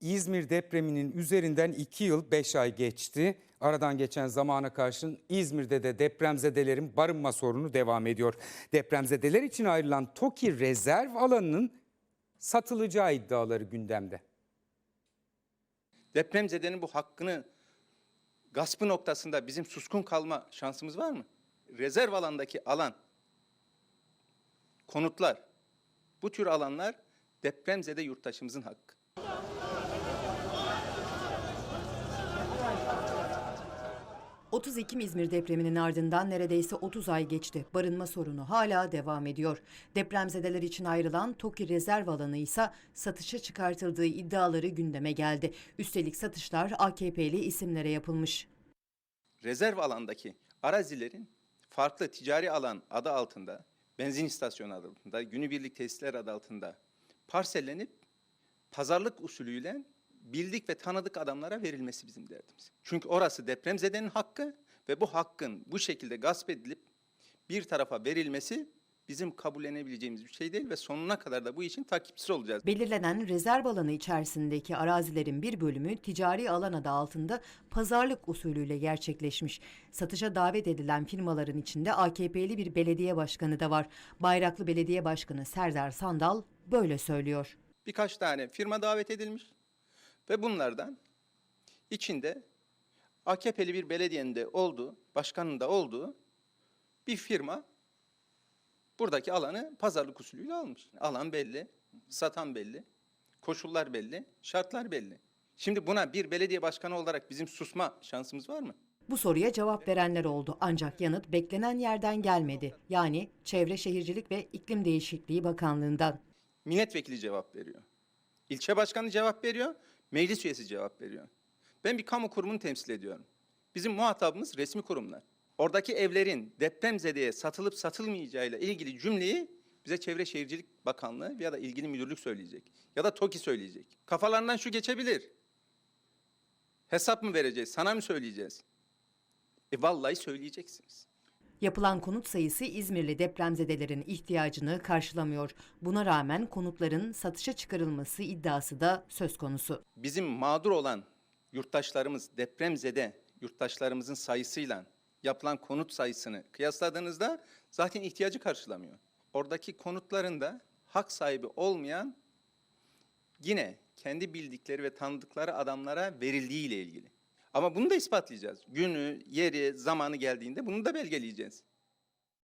İzmir depreminin üzerinden 2 yıl 5 ay geçti. Aradan geçen zamana karşın İzmir'de de depremzedelerin barınma sorunu devam ediyor. Depremzedeler için ayrılan TOKİ rezerv alanının satılacağı iddiaları gündemde. Depremzedenin bu hakkını gaspı noktasında bizim suskun kalma şansımız var mı? Rezerv alandaki alan, konutlar, bu tür alanlar depremzede yurttaşımızın hakkı. ...30 Ekim İzmir depreminin ardından neredeyse 30 ay geçti. Barınma sorunu hala devam ediyor. Depremzedeler için ayrılan TOKİ rezerv alanı ise satışa çıkartıldığı iddiaları gündeme geldi. Üstelik satışlar AKP'li isimlere yapılmış. Rezerv alandaki arazilerin farklı ticari alan adı altında, benzin istasyonu adı altında, günübirlik tesisler adı altında parsellenip pazarlık usulüyle bildik ve tanıdık adamlara verilmesi bizim derdimiz. Çünkü orası depremzedenin hakkı ve bu hakkın bu şekilde gasp edilip bir tarafa verilmesi bizim kabullenebileceğimiz bir şey değil ve sonuna kadar da bu işin takipçisi olacağız. Belirlenen rezerv alanı içerisindeki arazilerin bir bölümü ticari alan adı altında pazarlık usulüyle gerçekleşmiş. Satışa davet edilen firmaların içinde AKP'li bir belediye başkanı da var. Bayraklı Belediye Başkanı Serdar Sandal böyle söylüyor. birkaç tane firma davet edilmiş ve bunlardan içinde AKP'li bir belediyenin de olduğu, başkanın da olduğu bir firma buradaki alanı pazarlık usulüyle almış. Alan belli, satan belli, koşullar belli, şartlar belli. Şimdi buna bir belediye başkanı olarak bizim susma şansımız var mı? Bu soruya cevap verenler oldu ancak yanıt beklenen yerden gelmedi. Yani Çevre Şehircilik ve İklim Değişikliği Bakanlığı'ndan. Milletvekili cevap veriyor. İlçe başkanı cevap veriyor, meclis üyesi cevap veriyor. Ben bir kamu kurumunu temsil ediyorum. Bizim muhatabımız resmi kurumlar. Oradaki evlerin depremzedeye satılıp satılmayacağıyla ilgili cümleyi bize Çevre Şehircilik Bakanlığı ya da ilgili müdürlük söyleyecek. Ya da TOKİ söyleyecek. Kafalarından şu geçebilir. Hesap mı vereceğiz, sana mı söyleyeceğiz? E vallahi söyleyeceksiniz. Yapılan konut sayısı İzmirli depremzedelerin ihtiyacını karşılamıyor. Buna rağmen konutların satışa çıkarılması iddiası da söz konusu. bizim mağdur olan yurttaşlarımız depremzede yurttaşlarımızın sayısıyla yapılan konut sayısını kıyasladığınızda zaten ihtiyacı karşılamıyor. Oradaki konutların da hak sahibi olmayan yine kendi bildikleri ve tanıdıkları adamlara verildiği ile ilgili. Ama bunu da ispatlayacağız. Günü, yeri, zamanı geldiğinde bunu da belgeleyeceğiz.